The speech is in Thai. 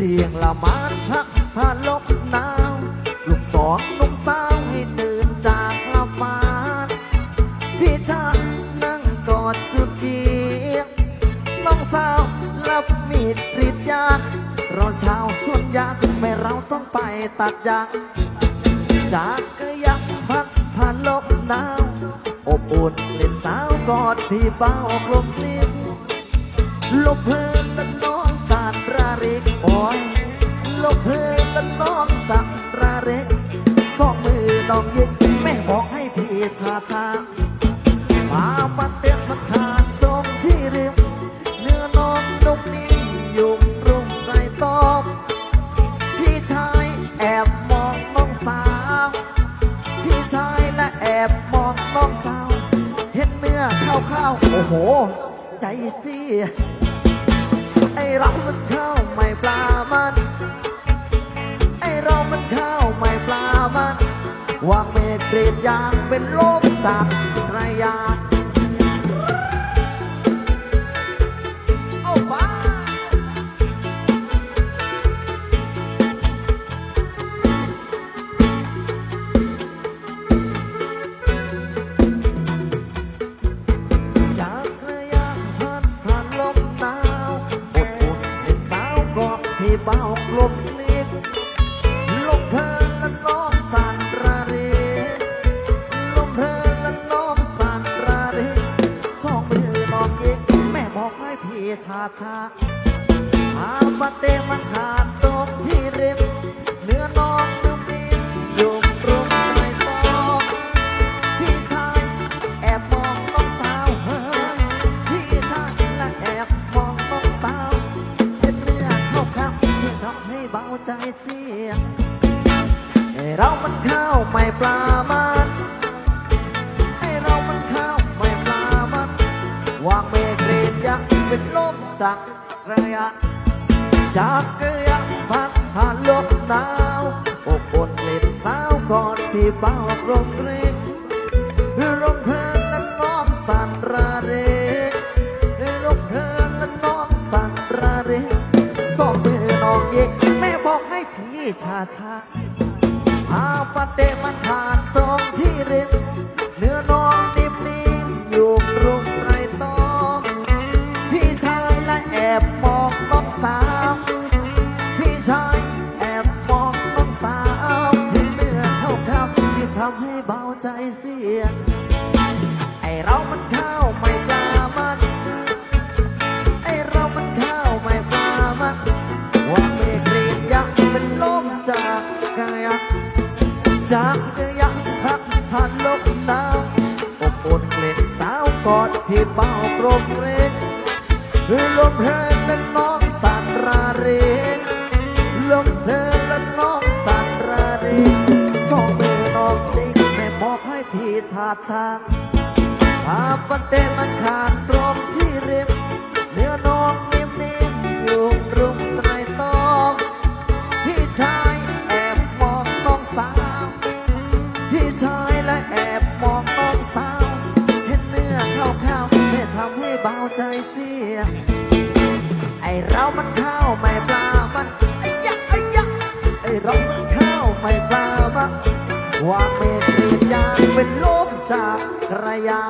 เสียงละมานพักผ่านลมหนาวลูกสองนุ่มสาวให้ตื่นจากละมานพี่ชายนั่งกอดสุดเกียงน้องสาวรับมีดรีดยางรอเช้าส่วนยางแม่เราต้องไปตัดยางจากกระยับพัดผ่านลมหนาวอบอุ่นเล่นสาวกอดพี่เบากลมกลิ้นลมเพลินและนอ โอ้ยลมเพลินและน้องสาดราเริกสองมือน้องยิงแม่บอกให้พี่ชาชามามาเต็มมันขาดจมที่ริม เนื้อน้องนุ่มนิ่มยุ่งรุ่มใจตอมพี่ชายแอบมองน้องสาว พี่ชายและแอบมองน้องสาว เห็นเนื้อข้าวๆโอ้โห ใจเสีย ไอเรามันข้าวไม่ปลามัน ไอเรามันข้าวไม่ปลามันวางเม็ดเกรดยางเป็นโลกจากไรยาง เบากลมเล็กลมเพลินและน้องสานราเรลมเพลินและน้องสานราเรสองมือน้องเอกแม่บอกให้พี่ชาชาหาปาเตมันขาดตรงที่ริมเนื้อน้อง ให้เบาใจเสียไอเรามันข้าวไม่ปลามันไอเรามันข้าวไม่ปลามันวางเมฆเกรดยักเป็นลมจากระยะ จากเกยงพัดผ่านลมหนาวอกบนเล่นสาวก่อนพี่เบากรงเกรงลมเพลินและน้องสั่นระเรลมเพลินและน้องสั่นระเรสองมือน้องเย็กแม่ บอกให้พี่ชาชาพาปาเตมันผ่านตรงที่ริมเนื้อน้องนิ่มนิ่มอยู่รุมไรตอง พี่ชายและแอบมองน้องสาว พี่ชายแอบมองน้องสาวเห็นเนื้อเท่าข้าที่ทำให้เบาใจเสีย จากกายักพักผ่านลมหนาวอบอุ่นเกล็ดสาวกอดที่เบากลมเร็งลมเพลินและน้องสันราเรนลมเพลินและน้องสันราเรนสองมือน้องติ๊กแม่บอกให้พี่ชาชาพาปันเตมันขาดตรงที่ริมเนื้อน้องนิ่มนิ่มๆอยู่รุ ใจเสีย ไอเรามันข้าวไม่ปลามันไอ้ยะไอ้ยะไอเรามันข้าวไม่ปลามันวางเมฆเรียางเป็นลมจากกระยา